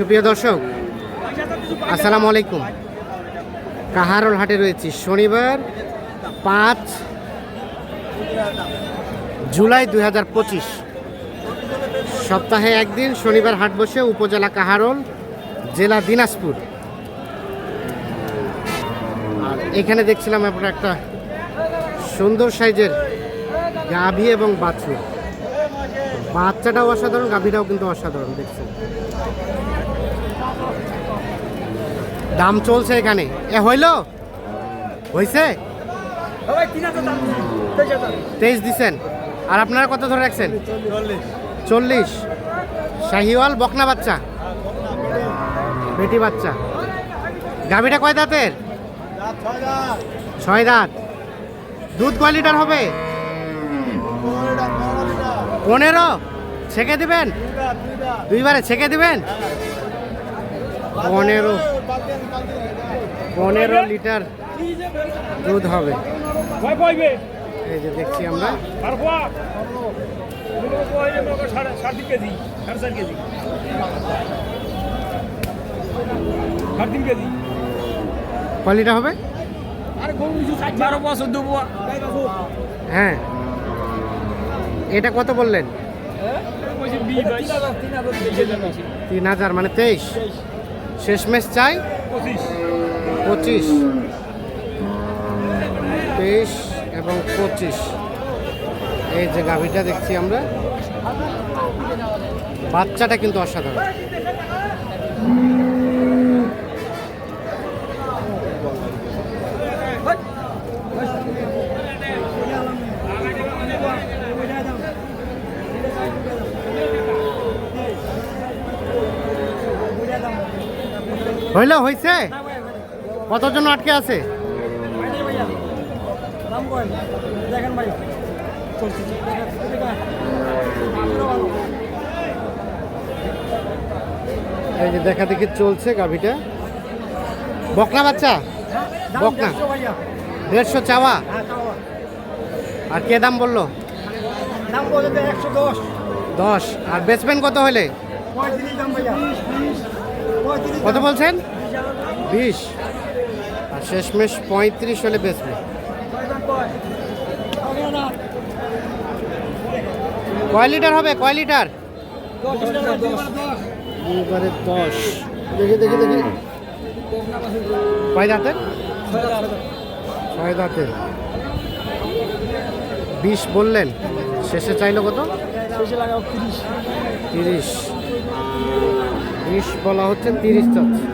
সুপ্রিয় দর্শক, আসসালামু আলাইকুম। কাহারোল হাটে রয়েছি। শনিবার পাঁচ জুলাই দুই হাজার পঁচিশ। সপ্তাহে একদিন শনিবার হাট বসে উপজেলা কাহারোল, জেলা দিনাজপুর। আর এখানে দেখছিলাম আপনার একটা সুন্দর সাইজের গাভী এবং বাছুর। বাচ্চাটাও অসাধারণ, গাভীটাও কিন্তু অসাধারণ, দেখছেন। দাম চলছে এখানে। এ, হইল? হইছে? তেইশ দিছেন। আর আপনারা কত ধরে রাখছেন? চল্লিশ। শাহিওয়াল বকনা বাচ্চা। বেটি বাচ্চা। গাভীটা কয় দাঁতের? ছয় দাঁত। দুধ কয় লিটার হবে? পনেরো। ছেঁকে দিবেন? দুইবারে ছেঁকে দিবেন? পনেরো পনেরো লিটার দুধ হবে। এই যে দেখছি আমরা। আর ভয় সাড়ে সাড়ে তিন কেজি সাড়ে চার কেজি। সাড়ে তিন কেজি। কয় লিটার হবে? হ্যাঁ। এটা কত বললেন? তিন হাজার মানে তেইশ। শেষমেশ চাই? পঁচিশ। তেইশ এবং পঁচিশ। এই যে গাভীটা দেখছি আমরা। বাচ্চাটা কিন্তু অসাধারণ। হইল হয়েছে কতজন আটকে আছে? এই যে দেখা দেখি চলছে গাভিটা। বকনা বাচ্চা? বকনা? দেড়শো চাওয়া? আর কে দাম বলল? দশ। আর বেচবেন কত হলে কত বলছেন? বিশ। আর শেষমেশ পঁয়ত্রিশ হলে বেচবে কয় লিটার হবে? কয় লিটার? দশ। দেখি দেখি দেখি। কয় দাঁতের? ছয় দাঁতের। বিশ বললেন। শেষে চাইলো কত? তিরিশ। বিশ বলা হচ্ছে তিরিশ চাচ্ছে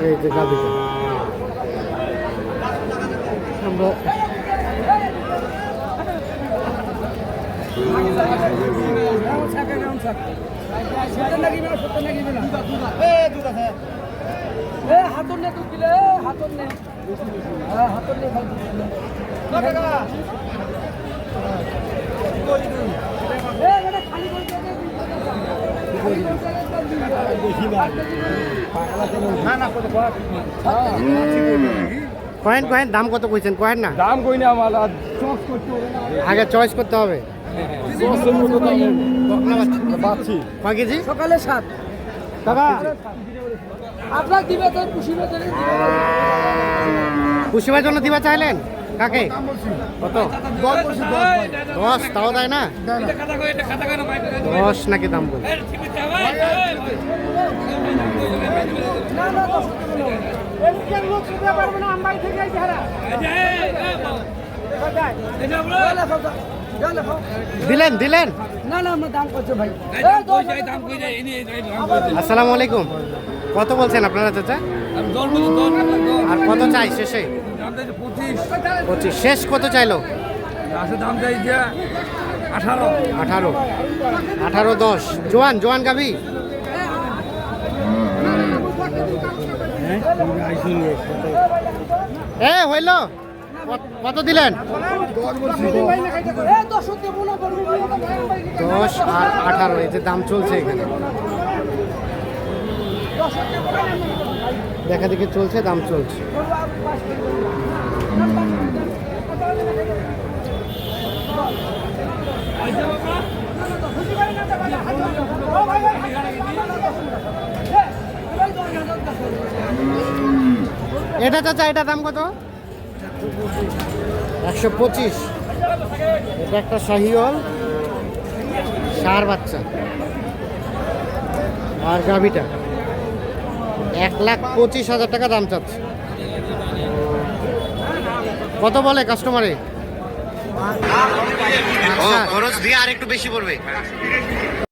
এই যে গাভিটা আমরা হাতর নে তুই দিলে হাতর নে হ্যাঁ হাতর নে কয়েন কয়েন দাম কত কইছেন? কয়েন না? দাম কই না আমার আগে চয়েস করতে হবে। কয় কেজি? সকালে সাত। দাদা আপনার দিবে তো কুশিবার জন্য দিবা চাইলেন? কাকে? কত? দশ। তাও দেয় না? দশ নাকি দাম বল দিলেন দিলেন। না না দাম করছ ভাই আসসালামু আলাইকুম। কত বলছেন আপনারা চাচা? আর কত চাই শেষে? পঁচিশ। শেষ কত চাইলো? দাম চাইছে আঠারো। আঠারো। আঠারো, দশ। জোয়ান জোয়ান গাবি এ, হইল। কত- দিলেন? দশ আর আঠারো, এই যে দাম চলছে এখানে। দেখা দেখি চলছে, দাম চলছে। এটা চাচা, এটা দাম কত? একশো পঁচিশ। এটা একটা শাহিওল, সার বাচ্চা। আর গাভিটা। এক লাখ পঁচিশ হাজার টাকা দাম চাচ্ছে। কত বলে কাস্টমারে ও খরচ দিয়ে আর একটু বেশি পড়বে।